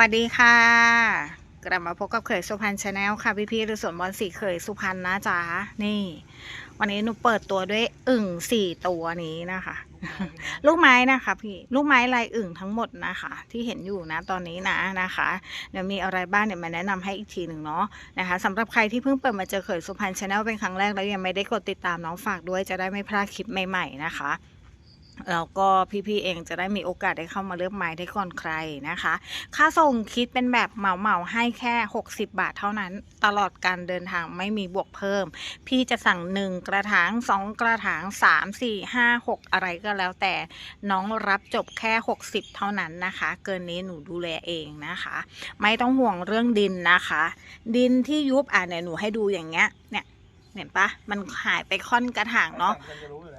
สวัสดีค่ะ กลับมาพบกับเขยสุพรรณชาแนลค่ะ พี่ๆหรือสวนบอลสีเขยสุพรรณนะจ๊ะนี่ วันนี้หนูเปิดตัวด้วยอึ่งสี่ตัวนี้นะคะ ลูกไม้นะคะพี่ลูกไม้ลายอึ่งทั้งหมดนะคะ ที่เห็นอยู่นะตอนนี้นะนะคะเดี๋ยวมีอะไรบ้างเดี๋ยมาแนะนำให้อีกทีหนึ่งเนาะนะคะสำหรับใครที่เพิ่งเปิดมาเจอเขยสุพรรณชาแนลเป็นครั้งแรกแล้วยังไม่ได้กดติดตามน้องฝากด้วยจะได้ไม่พลาดคลิปใหม่ๆนะคะ แล้วก็พี่ๆเองจะได้มีโอกาสได้เข้ามาเลือกไม้ได้ก่อนใครนะคะ ค่าส่งคิดเป็นแบบเหมาเหมาให้แค่ 60 บาทเท่านั้น ตลอดการเดินทางไม่มีบวกเพิ่ม พี่จะสั่ง 1 กระถาง 2 กระถาง 3 4 5 6 อะไรก็แล้วแต่น้องรับจบแค่ 60 เท่านั้นนะคะ เกินนี้หนูดูแลเองนะคะ ไม่ต้องห่วงเรื่องดินนะคะ ดินที่ยุบอะเนี่ยหนูให้ดูอย่างเงี้ยเนี่ยเห็นปะมันหายไปค่อนกระถางเนาะ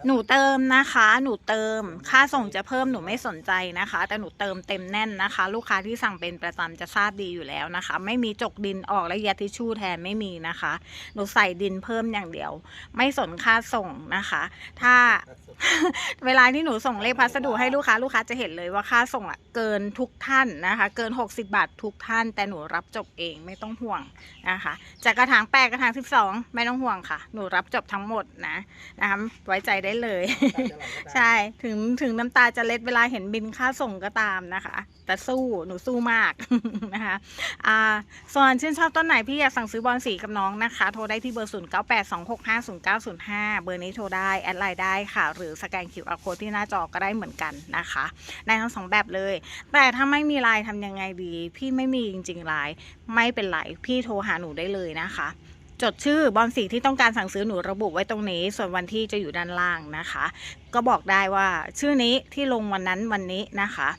หนูเติมนะคะ หนูเติม ค่าส่งจะเพิ่มหนูไม่สนใจนะคะ แต่หนูเติมเต็มแน่นนะคะ ลูกค้าที่สั่งเป็นประจำจะทราบดีอยู่แล้วนะคะ ไม่มีจกดินออกและยัดทิชชู่แทนไม่มีนะคะ หนูใส่ดินเพิ่มอย่างเดียว ไม่สนค่าส่งนะคะ ถ้าเวลาที่หนูส่งเลขพัสดุให้ลูกค้าลูกค้าจะเห็นเลยว่าค่าส่งอะเกินทุกท่านนะคะ เกิน 60 บาททุกท่าน แต่หนูรับจบเองไม่ต้องห่วงนะคะจากกระถางแปดกระถางสิบสองไม่ต้องห่วงค่ะ หนูรับจบทั้งหมดนะนะคะไว้ใจได้เลย ใช่ถึงถึงน้ำตาจะเล็ดเวลาเห็นบินค่าส่งก็ตามนะคะ แต่สู้หนูสู้มากนะคะอ่าส่วนชื่นชอบต้นไหนพี่อยากสั่งซื้อบอลสีกับน้องนะคะ โทรได้ที่เบอร์0 9 8 2 6 5 0 9 0 5เบอร์นี้โทรได้แอดไลน์ได้ค่ะ หรือสแกน QR code ที่หน้าจอก็ได้เหมือนกันนะคะได้ทั้งสองแบบเลย แต่ถ้าไม่มีไลน์ทำยังไงดี พี่ไม่มีจริงๆไลน์ไม่เป็นไรพี่โทรหาหนูได้เลยนะคะ จดชื่อบอลสีที่ต้องการสั่งซื้อหนูระบุไว้ตรงนี้ ส่วนวันที่จะอยู่ด้านล่างนะคะ ก็บอกได้ว่าชื่อนี้ที่ลงวันนั้นวันนี้นะคะ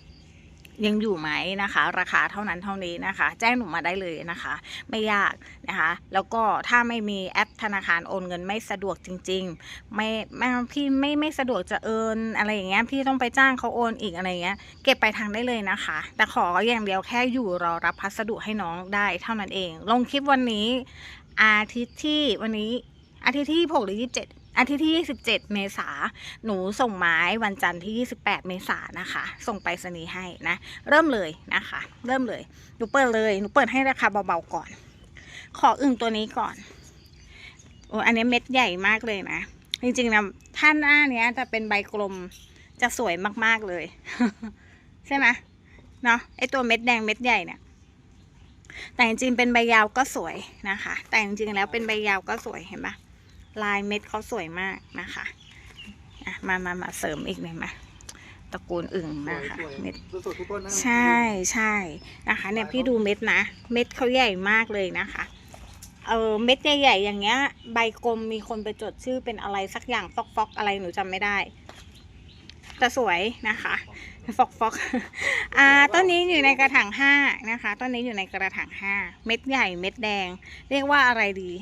ยังอยู่ไหมนะคะ ราคาเท่านั้นเท่านี้นะคะ แจ้งหนูมาได้เลยนะคะ ไม่ยากนะคะ แล้วก็ถ้าไม่มีแอปธนาคารโอนเงินไม่สะดวกจริง ๆ ไม่ไม่พี่ไม่ไม่สะดวกจะเอินอะไรอย่างเงี้ยพี่ต้องไปจ้างเขาโอนอีกอะไรเงี้ยเก็บไปทางได้เลยนะคะ แต่ขออย่างเดียวแค่อยู่รอรับพัสดุให้น้องได้เท่านั้นเอง ลงคลิปวันนี้ อาทิตย์ที่วันนี้อาทิตย์ที่6หรือ27 อาทิตย์ที่ 27 เมษาหนูส่งไม้วันจันทร์ที่ 28 เมษานะคะ ส่งไปรษณีให้นะ เริ่มเลยนะคะ เริ่มเลย หนูเปิดเลย หนูเปิดให้ราคาเบาๆก่อน ขออึ่งตัวนี้ก่อนโอ้อันนี้เม็ดใหญ่มากเลยนะ จริงๆนะท่านหน้าเนี้ยจะเป็นใบกลมจะสวยมากๆเลย ใช่ไหมเนาะไอตัวเม็ดแดงเม็ดใหญ่เนี่ย แต่จริงๆเป็นใบยาวก็สวยนะคะ แต่จริงๆแล้วเป็นใบยาวก็สวยเห็นปะลายเม็ดเขาสวยมากนะคะอะมามามาเสริมอีกหน่อยมาตระกูลอึ่งนะคะเม็ดสดๆทุกต้นนะใช่ใช่นะคะ เนี่ยพี่ดูเม็ดนะ เม็ดเขาใหญ่มากเลยนะคะเออเม็ดใหญ่ๆอย่างเงี้ย ใบกลมมีคนไปจดชื่อเป็นอะไรสักอย่างฟอกฟอกๆอะไรหนูจำไม่ได้ แต่สวยนะคะฟอกฟอกๆอ่าต้นนี้อยู่ในกระถางห้านะคะต้นนี้อยู่ในกระถางห้าเม็ดใหญ่เม็ดแดง เรียกว่าอะไรดี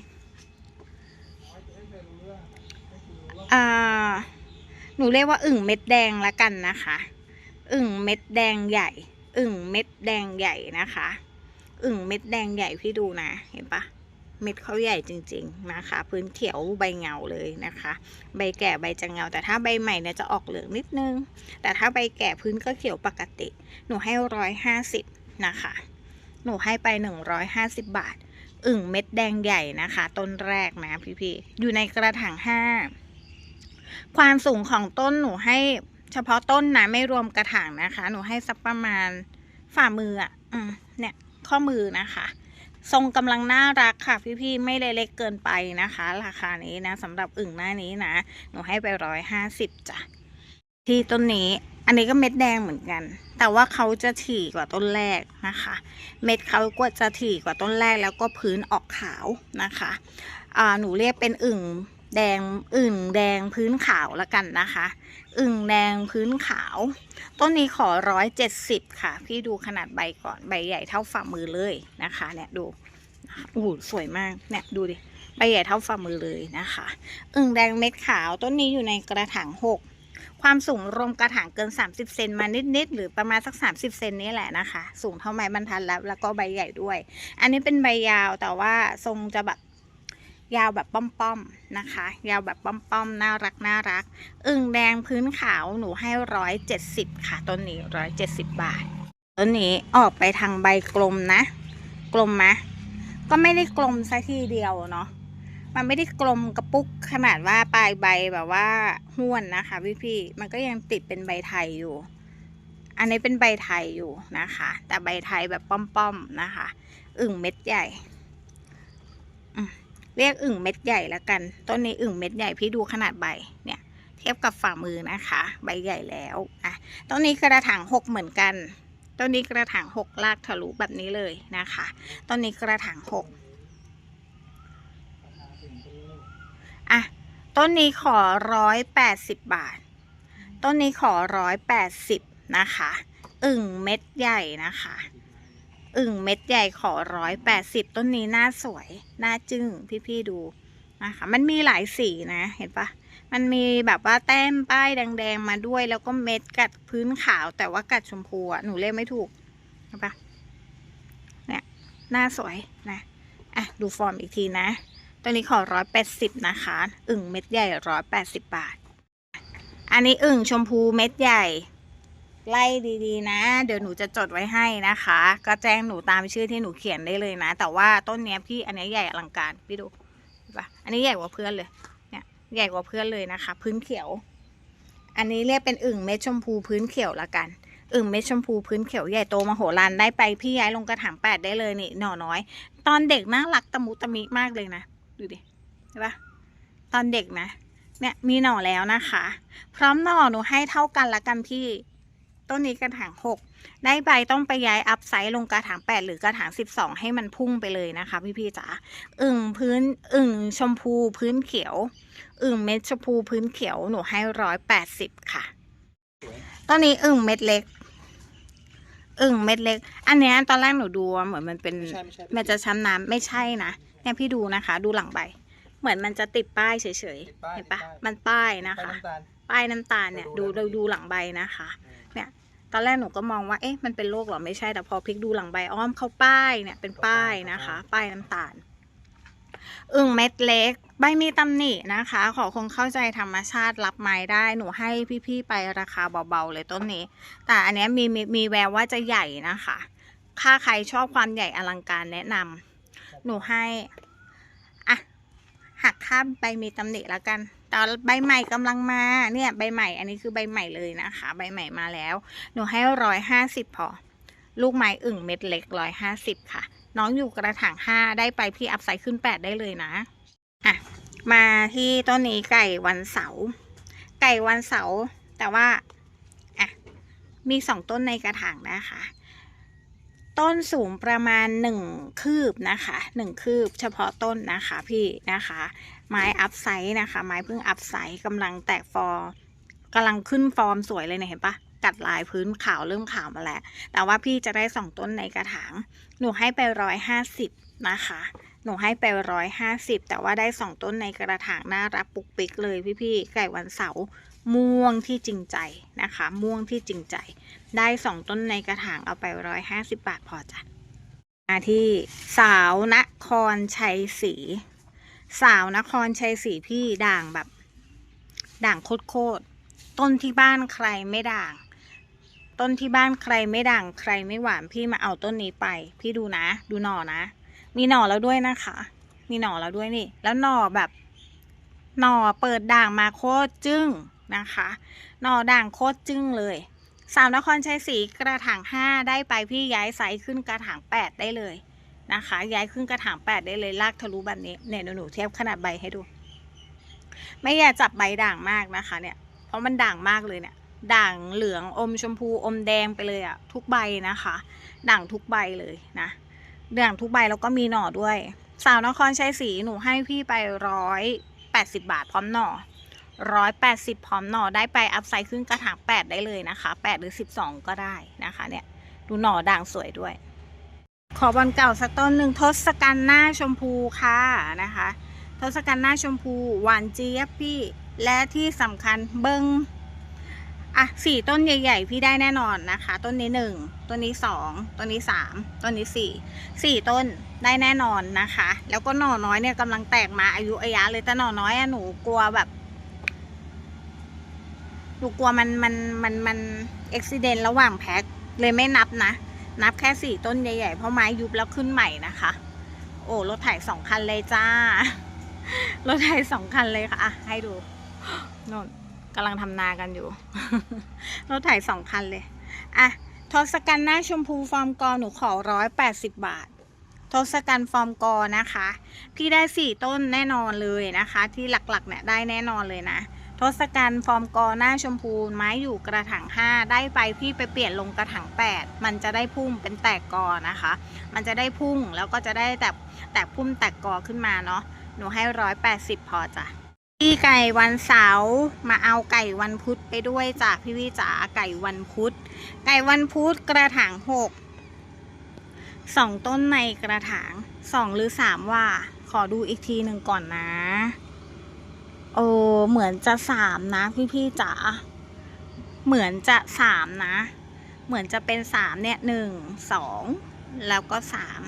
อ่าหนูเรียกว่าอึ่งเม็ดแดงละกันนะคะ อึ่งเม็ดแดงใหญ่ อึ่งเม็ดแดงใหญ่นะคะ อึ่งเม็ดแดงใหญ่พี่ดูนะ เห็นปะ เม็ดเขาใหญ่จริง ๆนะคะ พื้นเขียวใบเงาเลยนะคะ ใบแก่ใบจะเงา แต่ถ้าใบใหม่เนี่ยจะออกเหลืองนิดนึง แต่ถ้าใบแก่พื้นก็เขียวปกติ หนูให้ร้อยห้าสิบนะคะ หนูให้ไปหนึ่งร้อยห้าสิบบาท อึ่งเม็ดแดงใหญ่นะคะ ต้นแรกนะพี่ๆอยู่ในกระถางห้าความสูงของต้นหนูให้เฉพาะต้นนะไม่รวมกระถางนะคะ หนูให้สักประมาณฝ่ามืออะอืมเนี่ยข้อมือนะคะ ทรงกำลังน่ารักค่ะพี่ๆไม่เล็กเกินไปนะคะ ราคานี้นะสำหรับอึ่งหน้านี้นะ หนูให้ไปร้อยห้าสิบจ้ะที่ต้นนี้อันนี้ก็เม็ดแดงเหมือนกัน แต่ว่าเขาจะถี่กว่าต้นแรกนะคะ เม็ดเขาก็จะถี่กว่าต้นแรกแล้วก็พื้นออกขาวนะคะอ่าหนูเรียกเป็นอึ่งแดงอึ่งแดงพื้นขาวละกันนะคะ อึ่งแดงพื้นขาว ต้นนี้ขอร้อยเจ็ดสิบค่ะ พี่ดูขนาดใบก่อนใบใหญ่เท่าฝ่ามือเลยนะคะ เนี่ยดูอู้สวยมากเนี่ยดูดิใบใหญ่เท่าฝ่ามือเลยนะคะอึ่งแดงเม็ดขาวต้นนี้อยู่ในกระถางหกความสูงรวมกระถางเกิน 30 เซนมานิดๆหรือประมาณสัก 30 เซนนี้แหละนะคะ สูงเท่าไม้บรรทัดแล้วแล้วก็ใบใหญ่ด้วย อันนี้เป็นใบยาวแต่ว่าทรงจะแบบ ยาวแบบป้อมๆนะคะ ยาวแบบป้อมๆน่ารักน่ารักอึ่งแดงพื้นขาวหนูให้ร้อยเจ็ดสิบค่ะต้นนี้ร้อยเจ็ดสิบบาทต้นนี้ออกไปทางใบกลมนะ กลมไหมก็ไม่ได้กลมซะทีเดียวเนาะมันไม่ได้กลมกระปุกขนาดว่าปลายใบแบบว่าห้วนนะคะพี่พี่ๆมันก็ยังติดเป็นใบไทยอยู่ อันนี้เป็นใบไทยอยู่นะคะ แต่ใบไทยแบบป้อมๆนะคะ อึ่งเม็ดใหญ่ เรียกอึ่งเม็ดใหญ่แล้วกัน ต้นนี้อึ่งเม็ดใหญ่พี่ดูขนาดใบเนี่ยเทียบกับฝ่ามือนะคะ ใบใหญ่แล้วอะต้นนี้กระถางหกเหมือนกันต้นนี้กระถางหกลากทะลุแบบนี้เลยนะคะต้นนี้กระถางหกอะต้นนี้ขอร้อยแปดสิบบาท ต้นนี้ขอร้อยแปดสิบนะคะ อึ่งเม็ดใหญ่นะคะ อึ่งเม็ดใหญ่ขอร้อยแปดสิบต้นนี้หน้าสวยหน้าจึ้งพี่ๆดูนะคะมันมีหลายสีนะเห็นปะมันมีแบบว่าแต้มป้ายแดงๆมาด้วย แล้วก็เม็ดกัดพื้นขาวแต่ว่ากัดชมพูอะหนูเรียกไม่ถูกเห็นปะเนี่ยหน้าสวยนะอะดูฟอร์มอีกทีนะตัวนี้ขอร้อยแปดสิบนะคะ อึ่งเม็ดใหญ่ร้อยแปดสิบบาท อันนี้อึ่งชมพูเม็ดใหญ่ ไล่ดีๆ นะ เดี๋ยวหนูจะจดไว้ให้นะคะ ก็แจ้งหนูตามชื่อที่หนูเขียนได้เลยนะ แต่ว่าต้นเนี้ยพี่อันนี้ใหญ่อลังการพี่ดูเห็นปะอันนี้ใหญ่กว่าเพื่อนเลยเนี่ยใหญ่กว่าเพื่อนเลยนะคะ พื้นเขียว อันนี้เรียกเป็นอึ่งเม็ดชมพูพื้นเขียวละกันอึ่งเม็ดชมพูพื้นเขียวใหญ่โตมโหฬารได้ไปพี่ย้ายลงกระถางแปดได้เลยนี่หน่อน้อย ตอนเด็กน่ารักตะมุตะมิมากเลยนะดูดิเห็นปะตอนเด็กนะ เนี่ยมีหน่อแล้วนะคะ พร้อมหน่อหนูให้เท่ากันละกันพี่ ต้นนี้กระถางหกได้ใบต้องไปย้ายอัพไซส์ลงกระถางแปดหรือกระถางสิบสองให้มันพุ่งไปเลยนะคะ พี่พี่ๆจ๋าอึ่งพื้นอึ่งชมพูพื้นเขียว อึ่งเม็ดชมพูพื้นเขียวหนูให้ร้อยแปดสิบค่ะต้นนี้อึ่งเม็ดเล็กอึ่งเม็ดเล็ก อันเนี้ยตอนแรกหนูดูอะเหมือนมันเป็นไม่ใช่ไม่ใช่มันจะช้ำน้ำไม่ใช่นะเนี่ยพี่ดูนะคะ ดูหลังใบ เหมือนมันจะติดป้ายเฉยติดป้ายๆเห็นปะติดป้ายมันป้ายนะไปคะน้ำตาลป้ายน้ำตาลเนี่ยดูดูแล้วดูดูหลังใบนะคะเนี่ย ตอนแรกหนูก็มองว่าเอ๊ะมันเป็นโรคเหรอไม่ใช่แต่พอพลิกดูหลังใบอ้อมเข้าป้ายเนี่ยเป็นป้ายนะคะ ป้ายน้ำตาลอึ่งเม็ดเล็กใบมีตำหนินะคะ ขอคงเข้าใจธรรมชาติรับไม้ได้หนูให้พี่ๆไปราคาเบาๆเลยต้นนี้ แต่อันเนี้ยมีมีมีแววว่าจะใหญ่นะคะถ้าใครชอบความใหญ่อลังการแนะนำหนูให้ อะหักข้ามใบมีตำหนิแล้วกัน ตอนใบใหม่กำลังมาเนี่ยใบใหม่ อันนี้คือใบใหม่เลยนะคะ ใบใหม่มาแล้ว หนูให้ร้อยห้าสิบพอ ลูกไม้อึ่งเม็ดเล็กร้อยห้าสิบค่ะ น้องอยู่กระถางห้าได้ไปพี่อัพไซด์ขึ้นแปดได้เลยนะอะมาที่ต้นนี้ไก่วันเสาร์ไก่วันเสาร์แต่ว่าอะมีสองต้นในกระถางนะคะ ต้นสูงประมาณหนึ่งคืบนะคะหนึ่งคืบเฉพาะต้นนะคะพี่นะคะ ไม้อัพไซส์นะคะ ไม้เพิ่งอัพไซส์กำลังแตกฟอร์กำลังขึ้นฟอร์มสวยเลยเนี่ยเห็นปะกัดลายพื้นขาวเริ่มขาวมาแล้ว แต่ว่าพี่จะได้สองต้นในกระถาง หนูให้ไปร้อยห้าสิบนะคะ หนูให้ไปร้อยห้าสิบแต่ว่าได้สองต้นในกระถางน่ารักปุกปิกเลยพี่ๆไก่วันเสาร์ ม่วงที่จริงใจนะคะ ม่วงที่จริงใจ ได้สองต้นในกระถางเอาไปร้อยห้าสิบบาทพอจ้ะมาที่สาวนครชัยศรีสาวนครชัยศรีพี่ด่างแบบ ด่างโคตรๆต้นที่บ้านใครไม่ด่าง ต้นที่บ้านใครไม่ด่างใครไม่หวานพี่มาเอาต้นนี้ไป พี่ดูนะ ดูหน่อนะ มีหน่อแล้วด้วยนะคะ มีหน่อแล้วด้วยนี่ แล้วหน่อแบบ หน่อเปิดด่างมาโคตรจึ้ง นะคะหน่อด่างโคตรจึ้งเลยสาวนครชัยศรีกระถางห้าได้ไปพี่ย้ายไซส์ขึ้นกระถางแปดได้เลยนะคะ ย้ายขึ้นกระถางแปดได้เลยลากทะลุแบบนี้เนี่ยหนูเทียบขนาดใบให้ดู ไม่อยากจับใบด่างมากนะคะ เนี่ยเพราะมันด่างมากเลยเนี่ยด่างเหลืองอมชมพูอมแดงไปเลยอะทุกใบนะคะ ด่างทุกใบเลยนะด่างทุกใบแล้วก็มีหน่อด้วย สาวนครชัยศรีหนูให้พี่ไปร้อยแปดสิบาทพร้อมหน่อ ร้อยแปดสิบพร้อมหน่อได้ไปอัพไซด์ขึ้นกระถางแปดได้เลยนะคะแปดหรือสิบสองก็ได้นะคะเนี่ยดูหน่อด่างสวยด้วย ขอบอลเก่าสักต้นหนึ่งทศกัณฐ์หน้าชมพูค่ะนะคะทศกัณฐ์หน้าชมพูหวานเจี๊ยบพี่ และที่สำคัญเบิงอะสี่ต้นใหญ่ ๆ พี่ได้แน่นอนนะคะ ต้นนี้หนึ่งต้นนี้สองต้นนี้สามต้นนี้สี่สี่ต้นได้แน่นอนนะคะ แล้วก็หน่อน้อยเนี่ยกำลังแตกมาอายุอายะเลยแต่หน่อน้อยอะหนูกลัวแบบ หนูกลัวมันมันมันมันอุบิเหตุระหว่างแพ็คเลยไม่นับนะ นับแค่สี่ต้นใหญ่ๆ เพราะไม้ยุบแล้วขึ้นใหม่นะคะ โอ้รถไถสองคันเลยจ้า รถไถสองคันเลยค่ะอะให้ดูนนกำลังทำนากันอยู่ รถไถสองคันเลยอะทศกัณฐ์หน้าชมพูฟอร์มกอหนูขอร้อยแปดสิบบาททศกัณฐ์ฟอร์มกอนะคะ พี่ได้สี่ต้นแน่นอนเลยนะคะ ที่หลักๆเนี่ยได้แน่นอนเลยนะ ทศกัณฐ์ฟอร์มกอหน้าชมพูไม้อยู่กระถาง5 ได้ไปพี่ไปเปลี่ยนลงกระถาง8 มันจะได้พุ่มเป็นแตกกอนะคะ มันจะได้พุ่งแล้วก็จะได้แตกแตกพุ่มแตกกอขึ้นมาเนาะหนูให้ร้อยแปดสิบพอจ้ะพี่ไก่วันเสาร์มาเอาไก่วันพุธไปด้วยจ้ะพี่วิจ๋าไก่วันพุธ ไก่วันพุธกระถางหกสองต้นในกระถางสองหรือสามว่า ขอดูอีกทีหนึ่งก่อนนะ โอ้เหมือนจะสามนะ พี่พี่ๆจ๋าเหมือนจะสามนะ เหมือนจะเป็นสามเนี่ยหนึ่งสองแล้วก็สาม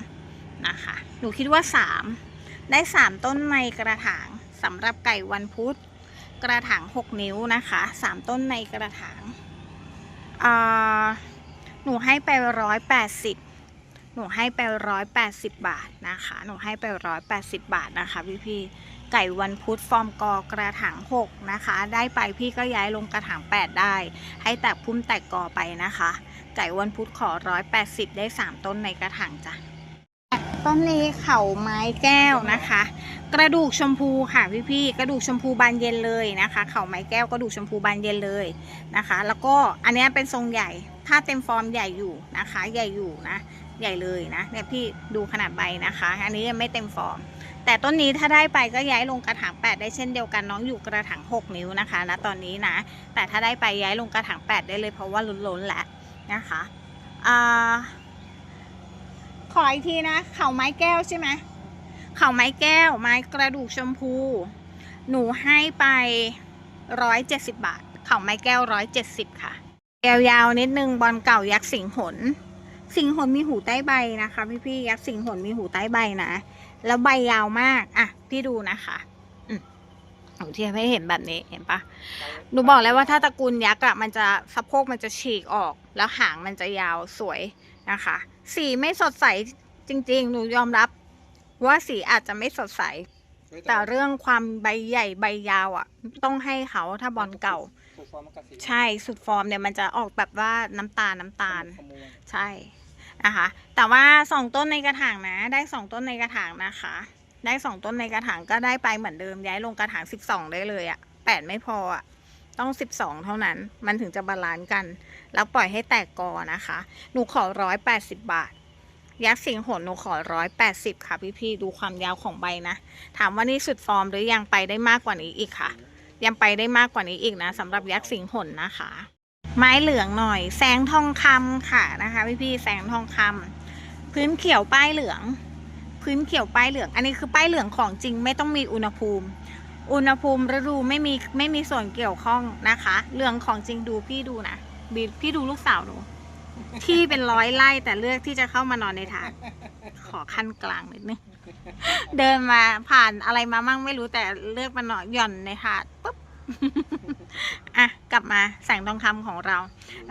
นะคะ หนูคิดว่าสามได้สามต้นในกระถางสำหรับไก่วันพุธกระถางหกนิ้วนะคะสามต้นในกระถางหนูให้ไปร้อยแปดสิบหนูให้ไปร้อยแปดสิบบาทนะคะ หนูให้ไปร้อยแปดสิบบาทนะคะพี่พี่ๆ ไก่วันพุธฟอร์มกอกระถางหกนะคะ ได้ไปพี่ก็ย้ายลงกระถางแปดได้ ให้แตกพุ่มแตกกอไปนะคะ ไก่วันพุธขอร้อยแปดสิบได้สามต้นในกระถางจ้ะต้นนี้เข่าไม้แก้วนะคะ กระดูกชมพูค่ะพี่ๆกระดูกชมพูบานเย็นเลยนะคะ เข่าไม้แก้วกระดูกชมพูบานเย็นเลยนะคะ แล้วก็อันนี้เป็นทรงใหญ่ถ้าเต็มฟอร์มใหญ่อยู่นะคะ ใหญ่อยู่นะ ใหญ่เลยนะเนี่ยพี่ดูขนาดใบนะคะ อันนี้ยังไม่เต็มฟอร์ม แต่ต้นนี้ถ้าได้ไปก็ย้ายลงกระถาง 8 ได้เช่นเดียวกันน้องอยู่กระถาง 6 นิ้วนะคะณตอนนี้นะ แต่ถ้าได้ไปย้ายลงกระถาง 8 ได้เลยเพราะว่าล้นๆแล้วนะคะอขออีกทีนะ เข่าไม้แก้วใช่ไหมเข่าไม้แก้ว ไม้กระดูกชมพู หนูให้ไปร้อยเจ็ดสิบาท เข่าไม้แก้วร้อยเจ็ดสิบค่ะยาวๆนิดนึงบอลเก่ายักษ์สิงหน สิงหนมีหูใต้ใบนะคะพี่พี่ๆยักษ์สิงหนมีหูใต้ใบนะ แล้วใบยาวมากอะพี่ดูนะคะอืมหนูเทียบให้เห็นแบบนี้เห็นปะหนูบอกแล้วว่าถ้าตระกูลยักษ์อะมันจะสะโพกมันจะฉีกออก แล้วหางมันจะยาวสวยนะคะ สีไม่สดใสจริง ๆ หนูยอมรับ ว่าสีอาจจะไม่สดใส แต่เรื่องความใบใหญ่ใบยาวอะต้องให้เขาถ้าบอลเก่าถูกฟอร์มกับสีใช่สุดฟอร์มเนี่ยมันจะออกแบบว่าน้ำตาลน้ำตาลขโมยใช่ นะคะ แต่ว่าสองต้นในกระถางนะ ได้สองต้นในกระถางนะคะ ได้สองต้นในกระถางก็ได้ไปเหมือนเดิม ย้ายลงกระถางสิบสองได้เลยอะแปดไม่พออะต้องสิบสองเท่านั้น มันถึงจะบาลานซ์กัน แล้วปล่อยให้แตกกอนะคะ หนูขอร้อยแปดสิบบาท ยักษ์สิงหนหนูขอร้อยแปดสิบค่ะพี่ๆ ดูความยาวของใบนะ ถามว่านี่สุดฟอร์มหรือยังไปได้มากกว่านี้อีกค่ะ ยังไปได้มากกว่านี้อีกนะสำหรับยักษ์สิงห์หนนะคะ ไม้เหลืองหน่อย แสงทองคำค่ะนะคะพี่พี่ๆแสงทองคำพื้นเขียวป้ายเหลือง พื้นเขียวป้ายเหลือง อันนี้คือป้ายเหลืองของจริงไม่ต้องมีอุณหภูมิ อุณหภูมิฤดูไม่มีไม่มีส่วนเกี่ยวข้องนะคะ เหลืองของจริงดูพี่ดูนะบีพี่ดูลูกสาวหนูที่เป็นร้อยไร่แต่เลือกที่จะเข้ามานอนในถาดขอขั้นกลางนิดนึงเดินมาผ่านอะไรมามั่งไม่รู้แต่เลือกมานอนหย่อนในถาดปุ๊บ อะกลับมาแสงทองคำของเรา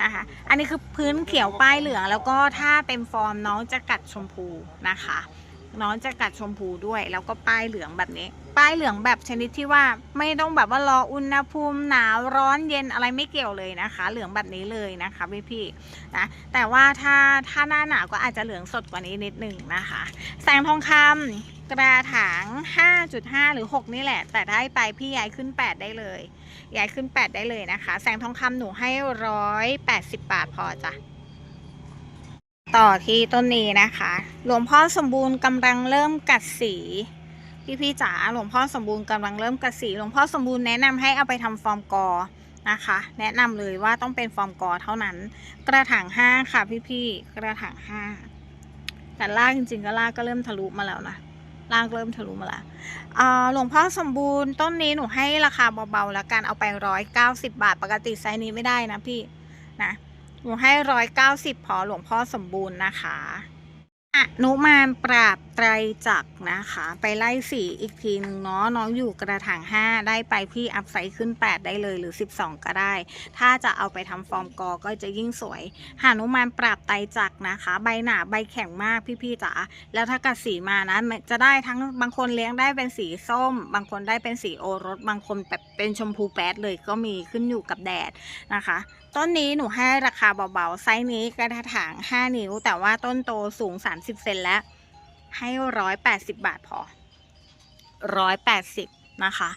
นะคะอันนี้คือพื้นเขียวป้ายเหลืองแล้วก็ถ้าเต็มฟอร์มน้องจะกัดชมพูนะคะ น้องจะกัดชมพูด้วย แล้วก็ป้ายเหลืองแบบนี้ ป้ายเหลืองแบบชนิดที่ว่าไม่ต้องแบบว่ารออุณหภูมิหนาวร้อนเย็นอะไรไม่เกี่ยวเลยนะคะ เหลืองแบบนี้เลยนะคะพี่พี่ๆนะแต่ว่าถ้าถ้าหน้าหนาวก็อาจจะเหลืองสดกว่านี้นิดหนึ่งนะคะ แสงทองคำกระถาง 5.5 หรือ 6 นี่แหละ แต่ได้ไปพี่ย้ายขึ้น 8 ได้เลย ย้ายขึ้น 8 ได้เลยนะคะ แสงทองคำหนูให้ 180 บาทพอจ้ะ ต่อที่ต้นนี้นะคะ หลวงพ่อสมบูรณ์กำลังเริ่มกัดสีพี่พี่ๆจ๋าหลวงพ่อสมบูรณ์กำลังเริ่มกัดสีหลวงพ่อสมบูรณ์แนะนำให้เอาไปทำฟอร์มกอนะคะ แนะนำเลยว่าต้องเป็นฟอร์มกอเท่านั้น กระถางห้าค่ะพี่พี่ๆกระถางห้าแต่ลากจริงๆก็ลากก็เริ่มทะลุมาแล้วนะลากเริ่มทะลุมาแล้วหลวงพ่อสมบูรณ์ต้นนี้หนูให้ราคาเบาๆแล้วกันเอาไปร้อยเก้าสิบาทปกติไซส์นี้ไม่ได้นะพี่นะ หนูให้ร้อยเก้าสิบพอหลวงพ่อสมบูรณ์นะคะอนุมานปราบไตรจักรนะคะ ไปไล่สีอีกทีหนึ่งเนาะน้องอยู่กระถาง5ได้ไปพี่อัพไซด์ขึ้น8ได้เลยหรือ12ก็ได้ ถ้าจะเอาไปทำฟอร์มกอก็จะยิ่งสวยหานุมานปราบไตรจักรนะคะ ใบหนาใบแข็งมากพี่ๆจ๋าแล้วถ้ากัดสีมานะจะได้ทั้งบางคนเลี้ยงได้เป็นสีส้ม บางคนได้เป็นสีโอรส บางคนแบบ เป็นชมพูแป๊ดเลยก็มีขึ้นอยู่กับแดดนะคะ ต้นนี้หนูให้ราคาเบาๆ ไซส์นี้กระถาง 5 นิ้ว แต่ว่าต้นโตสูง 30 เซนแล้ว ให้ 180 บาทพอ 180 นะคะ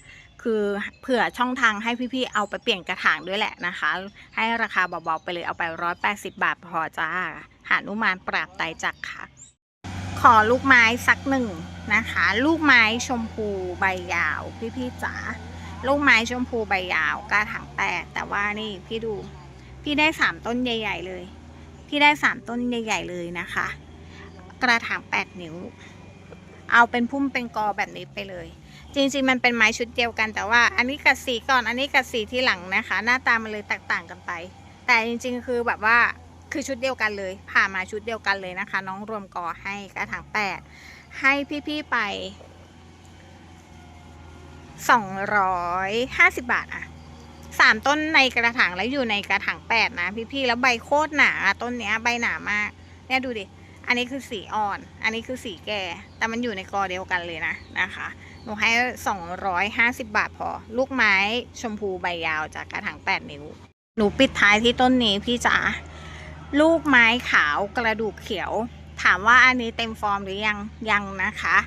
คือเผื่อช่องทางให้พี่ๆ เอาไปเปลี่ยนกระถางด้วยแหละนะคะ ให้ราคาเบาๆ ไปเลยเอาไป 180 บาทพอจ้า หานุมานปราบไตจักค่ะ ขอลูกไม้สักหนึ่งนะคะ ลูกไม้ชมพูใบยาวพี่ๆจ๋า ลูกไม้ชมพูใบยาวกระถางแปดแต่ว่านี่พี่ดู พี่ได้สามต้นใหญ่ ๆ เลย พี่ได้สามต้นใหญ่ ๆ เลยนะคะ กระถางแปดนิ้ว เอาเป็นพุ่มเป็นกอแบบนี้ไปเลย จริงๆมันเป็นไม้ชุดเดียวกัน แต่ว่าอันนี้กัดสีก่อนอันนี้กัดสีที่หลังนะคะ หน้าตามันเลยแตกต่างกันไป แต่จริงๆคือแบบว่าคือชุดเดียวกันเลย ผ่ามาชุดเดียวกันเลยนะคะ น้องรวมกอให้กระถางแปดให้พี่ๆไป สองร้อยห้าสิบบาทอะสามต้นในกระถางแล้วอยู่ในกระถางแปดนะ พี่ๆแล้วใบโคตรหนาอะต้นเนี้ยใบหนามาก เนี่ยดูดิ อันนี้คือสีอ่อน อันนี้คือสีแก่ แต่มันอยู่ในกอเดียวกันเลยนะนะคะ หนูให้สองร้อยห้าสิบบาทพอ ลูกไม้ชมพูใบยาวจากกระถางแปดนิ้ว หนูปิดท้ายที่ต้นนี้พี่จ๋าลูกไม้ขาวกระดูกเขียว ถามว่าอันนี้เต็มฟอร์มหรือยังยังนะคะ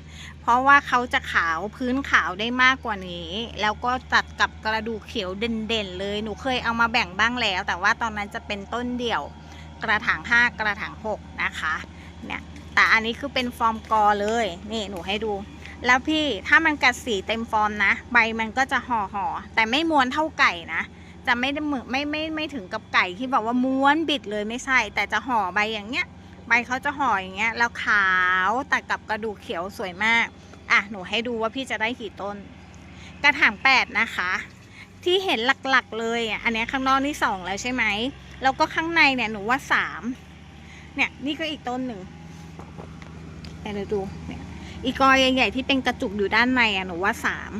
เพราะว่าเขาจะขาวพื้นขาวได้มากกว่านี้ แล้วก็ตัดกับกระดูกเขียวเด่นๆเลยหนูเคยเอามาแบ่งบ้างแล้ว แต่ว่าตอนนั้นจะเป็นต้นเดี่ยวกระถาง 5 กระถาง 6 นะคะเนี่ยแต่อันนี้คือเป็นฟอร์มกอเลยนี่หนูให้ดู แล้วพี่ถ้ามันกัดสีเต็มฟอร์มนะ ใบมันก็จะห่อห่อแต่ไม่ม้วนเท่าไก่นะจะไม่ได้เหมือนไม่ไม่ไม่ถึงกับไก่ที่แบบว่าม้วนบิดเลยไม่ใช่ แต่จะห่อใบอย่างเงี้ย ใบเขาจะห่ออย่างเงี้ยแล้วขาวตัดกับกระดูกเขียวสวยมากอะหนูให้ดูว่าพี่จะได้กี่ต้น กระถางแปดนะคะ ที่เห็นหลักๆเลยอะอันนี้ข้างนอกนี่สองแล้วใช่ไหมแล้วก็ข้างในเนี่ยหนูว่าสามเนี่ยนี่ก็อีกต้นหนึ่งแต่เราดูเนี่ยอีกกอใหญ่ๆที่เป็นกระจุกอยู่ด้านในอะหนูว่าสาม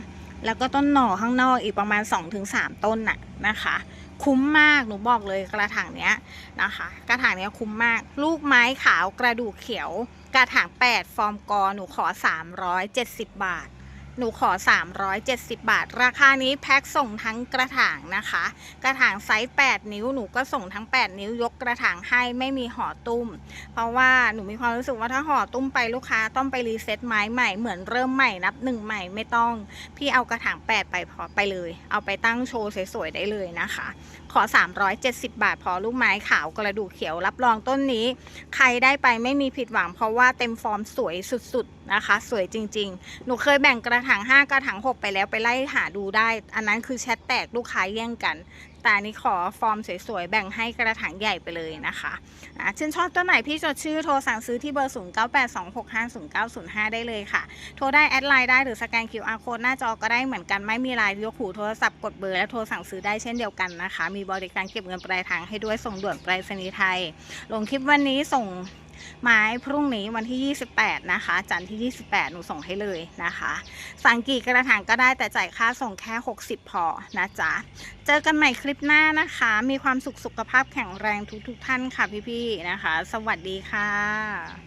แล้วก็ต้นหน่อข้างนอกอีกประมาณ2-3ถึงต้นน่ะนะคะ คุ้มมากหนูบอกเลยกระถางเนี้ยนะคะ กระถางเนี้ยคุ้มมาก ลูกไม้ขาวกระดูกเขียว กระถาง 8 ฟอร์มกอหนูขอ 370 บาท หนูขอ 370 บาท ราคานี้แพ็คส่งทั้งกระถางนะคะ กระถางไซส์ 8 นิ้วหนูก็ส่งทั้ง 8 นิ้วยกกระถางให้ไม่มีห่อตุ้ม เพราะว่าหนูมีความรู้สึกว่าถ้าห่อตุ้มไปลูกค้าต้องไปรีเซ็ตไม้ใหม่เหมือนเริ่มใหม่นับหนึ่งใหม่ไม่ต้อง พี่เอากระถาง 8 ไปพอไปเลย เอาไปตั้งโชว์สวยๆได้เลยนะคะ ขอ 370 บาท พอลูกไม้ขาวกระดูกเขียวรับรองต้นนี้ ใครได้ไปไม่มีผิดหวัง เพราะว่าเต็มฟอร์มสวยสุดๆนะคะ สวยจริง ๆ หนูเคยแบ่งกระถาง5กระถาง6ไปแล้วไปไล่หาดูได้ อันนั้นคือแชทแตกลูกค้าแย่งกัน แต่อันนี้ขอฟอร์มสวยๆ แบ่งให้กระถางใหญ่ไปเลยนะคะอะชื่นชอบตัวไหนพี่จดชื่อโทรสั่งซื้อที่เบอร์ 0982650905 ได้เลยค่ะ โทรได้แอดไลน์ได้หรือสแกน QR code หน้าจอก็ได้เหมือนกันไม่มีไลน์ยกหูโทรศัพท์กดเบอร์และโทรสั่งซื้อได้เช่นเดียวกันนะคะ มีบริการเก็บเงินปลายทางให้ด้วยส่งด่วนไปรษณีย์ไทย ลงคลิปวันนี้ส่ง ไม้พรุ่งนี้วันที่ 28 นะคะ จันทร์ที่ 28 หนูส่งให้เลยนะคะ สั่งกี่กระถางก็ได้แต่จ่ายค่าส่งแค่ 60 พอนะจ๊ะ เจอกันใหม่คลิปหน้านะคะ มีความสุขสุขภาพแข็งแรงทุกๆท่านค่ะพี่ๆนะคะ สวัสดีค่ะ